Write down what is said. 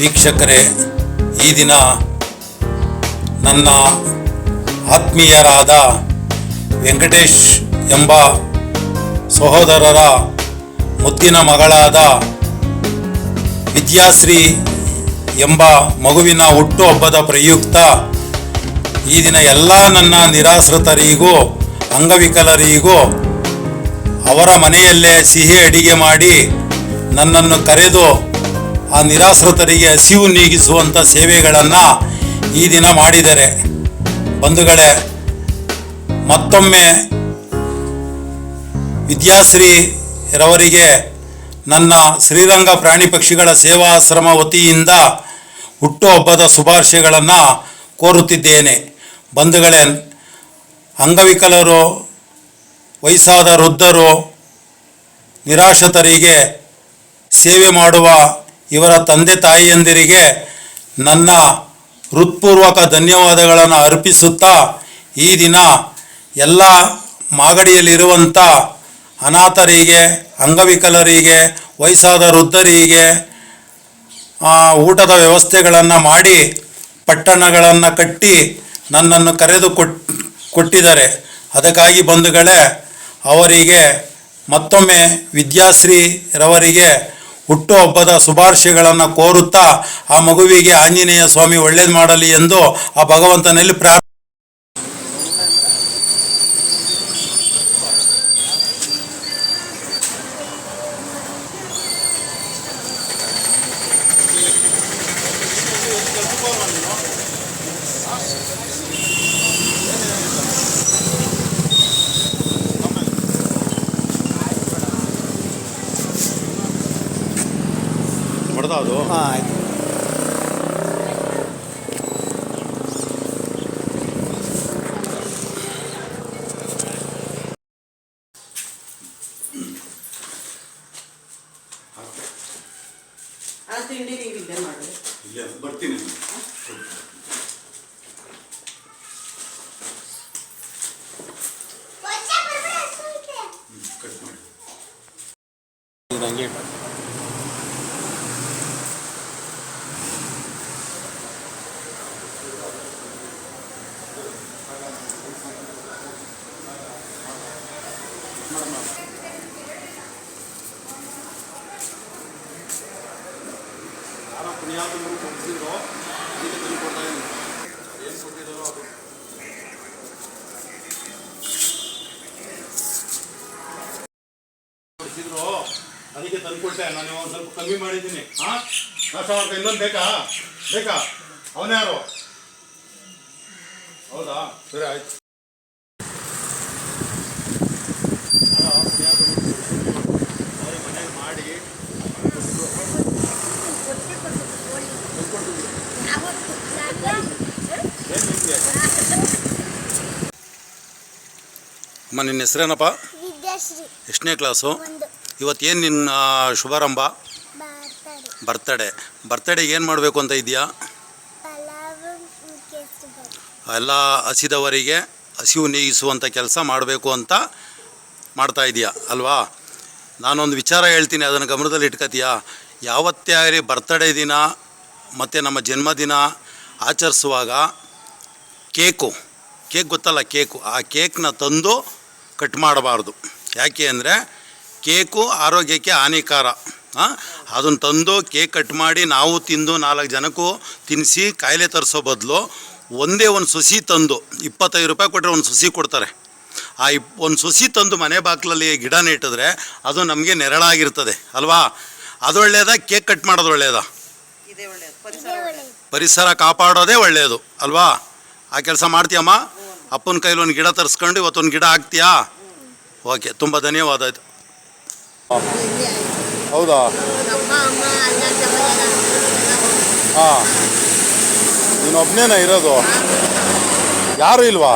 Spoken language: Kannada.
ವೀಕ್ಷಕರೇ, ಈ ದಿನ ನನ್ನ ಆತ್ಮೀಯರಾದ ವೆಂಕಟೇಶ್ ಎಂಬ ಸಹೋದರರ ಮುದ್ದಿನ ಮಗಳಾದ ವಿದ್ಯಾಶ್ರೀ ಎಂಬ ಮಗುವಿನ ಹುಟ್ಟುಹಬ್ಬದ ಪ್ರಯುಕ್ತ ಈ ದಿನ ಎಲ್ಲ ನನ್ನ ನಿರಾಶ್ರಿತರಿಗೂ, ಅಂಗವಿಕಲರಿಗೂ ಅವರ ಮನೆಯಲ್ಲೇ ಸಿಹಿ ಅಡಿಗೆ ಮಾಡಿ ನನ್ನನ್ನು ಕರೆದು ಆ ನಿರಾಶ್ರಿತರಿಗೆ ಹಸಿವು ನೀಗಿಸುವಂಥ ಸೇವೆಗಳನ್ನು ಈ ದಿನ ಮಾಡಿದರೆ ಬಂಧುಗಳೇ ಮತ್ತೊಮ್ಮೆ ವಿದ್ಯಾಶ್ರೀ ರವರಿಗೆ ನನ್ನ ಶ್ರೀರಂಗ ಪ್ರಾಣಿ ಪಕ್ಷಿಗಳ ಸೇವಾಶ್ರಮ ವತಿಯಿಂದ ಹುಟ್ಟುಹಬ್ಬದ ಶುಭಾಶಯಗಳನ್ನು ಕೋರುತ್ತಿದ್ದೇನೆ. ಬಂಧುಗಳೇ ಅಂಗವಿಕಲರು, ವಯಸ್ಸಾದ ವೃದ್ಧರು, ನಿರಾಶ್ರಿತರಿಗೆ ಸೇವೆ ಮಾಡುವ ಇವರ ತಂದೆ ತಾಯಿಯಂದಿರಿಗೆ ನನ್ನ ಹೃತ್ಪೂರ್ವಕ ಧನ್ಯವಾದಗಳನ್ನು ಅರ್ಪಿಸುತ್ತಾ ಈ ದಿನ ಎಲ್ಲ ಮಾಗಡಿಯಲ್ಲಿರುವಂಥ ಅನಾಥರಿಗೆ, ಅಂಗವಿಕಲರಿಗೆ, ವಯಸ್ಸಾದ ವೃದ್ಧರಿಗೆ ಊಟದ ವ್ಯವಸ್ಥೆಗಳನ್ನು ಮಾಡಿ ಪಟ್ಟಣಗಳನ್ನು ಕಟ್ಟಿ ನನ್ನನ್ನು ಕರೆದು ಕೊಟ್, ಕೊಟ್ಟಿದ್ದಾರೆ. ಅದಕ್ಕಾಗಿ ಬಂಧುಗಳೇ, ಅವರಿಗೆ ಮತ್ತೊಮ್ಮೆ ವಿದ್ಯಾಶ್ರೀ ರವರಿಗೆ ಹುಟ್ಟುಹಬ್ಬದ ಶುಭಾಶಯಗಳನ್ನು ಕೋರುತ್ತಾ ಆ ಮಗುವಿಗೆ ಆಂಜನೇಯ ಸ್ವಾಮಿ ಒಳ್ಳೇದು ಮಾಡಲಿ ಎಂದು ಆ ಭಗವಂತನಲ್ಲಿ ಪ್ರಾರ್ಥನೆ ಅದು ಹಾಂ ಆಯ್ತು. ತಿಂಡಿ ನೀವು ಇಲ್ಲೇ ಮಾಡಿ ಬರ್ತೀನಿ ಹಂಗೆ ಕೊಡಿಸಿದ್ರು ಅದಕ್ಕೆ ತಂದ್ಕೊಟ್ಟೆ ನಾನು ಒಂದು ಸ್ವಲ್ಪ ಕಮ್ಮಿ ಮಾಡಿದ್ದೀನಿ ಹಾ ನಾಶ ಇನ್ನೊಂದು ಬೇಕಾ ಬೇಕಾ ಅವನ್ಯಾರು ಹೌದಾ? ಸರಿ, ಆಯ್ತು ನಾನು ಪುಣ್ಯಾತ್ಮ ಅವ್ರಿಗೆ ಮನೆಗೆ ಮಾಡಿ ಏನು ನಿಮಗೆ ಅಮ್ಮ ನಿನ್ನ ಹೆಸರೇನಪ್ಪ? ಎಷ್ಟನೇ ಕ್ಲಾಸು? ಇವತ್ತೇನು ನಿನ್ನ ಶುಭಾರಂಭ? ಬರ್ತಡೇ. ಬರ್ತಡೇಗೆ ಏನು ಮಾಡಬೇಕು ಅಂತ ಇದೆಯಾ ಎಲ್ಲ ಹಸಿದವರಿಗೆ ಹಸಿವು ನೀಗಿಸುವಂಥ ಕೆಲಸ ಮಾಡಬೇಕು ಅಂತ ಮಾಡ್ತಾ ಇದೆಯಾ ಅಲ್ವಾ? ನಾನೊಂದು ವಿಚಾರ ಹೇಳ್ತೀನಿ ಅದನ್ನು ಗಮನದಲ್ಲಿ ಇಟ್ಕೋತೀಯಾ? ಯಾವತ್ತೇ ಆಗಲಿ ಬರ್ತಡೇ ದಿನ ಮತ್ತು ನಮ್ಮ ಜನ್ಮದಿನ ಆಚರಿಸುವಾಗ ಕೇಕು. ಕೇಕ್ ಗೊತ್ತಲ್ಲ ಕೇಕು. ಆ ಕೇಕ್ನ ತಂದು ಕಟ್ ಮಾಡಬಾರ್ದು. ಯಾಕೆ ಅಂದರೆ ಕೇಕು ಆರೋಗ್ಯಕ್ಕೆ ಹಾನಿಕಾರ. ಅದನ್ನು ತಂದು ಕೇಕ್ ಕಟ್ ಮಾಡಿ ನಾವು ತಿಂದು ನಾಲ್ಕು ಜನಕ್ಕೂ ತಿನ್ನಿಸಿ ಕಾಯಿಲೆ ತರಿಸೋ ಬದಲು ಒಂದೇ ಒಂದು ಸುಸಿ ತಂದು ಇಪ್ಪತ್ತೈದು ರೂಪಾಯಿ ಕೊಟ್ಟರೆ ಒಂದು ಸುಸಿ ಕೊಡ್ತಾರೆ. ಆ ಇಪ್ ಒಂದು ಸುಸಿ ತಂದು ಮನೆ ಬಾಗಿಲಲ್ಲಿ ಗಿಡ ನೆಟ್ಟಿದ್ರೆ ಅದು ನಮಗೆ ನೆರಳಾಗಿರ್ತದೆ ಅಲ್ವಾ? ಅದು ಒಳ್ಳೆಯದಾ ಕೇಕ್ ಕಟ್ ಮಾಡೋದು ಒಳ್ಳೆಯದ ಪರಿಸರ ಕಾಪಾಡೋದೇ ಒಳ್ಳೆಯದು ಅಲ್ವಾ? ಆ ಕೆಲಸ ಮಾಡ್ತೀಯಮ್ಮ? ಅಪ್ಪನ ಕೈಲಿ ಒಂದು ಗಿಡ ತರಿಸ್ಕೊಂಡು ಇವತ್ತೊಂದು ಗಿಡ ಹಾಕ್ತೀಯಾ? ಓಕೆ, ತುಂಬ ಧನ್ಯವಾದ ಆಯಿತು. ಹೌದಾ? ಹಾಂ ನೀನು ಒಬ್ಬನೇನ ಇರೋದು? ಯಾರು ಇಲ್ವಾ?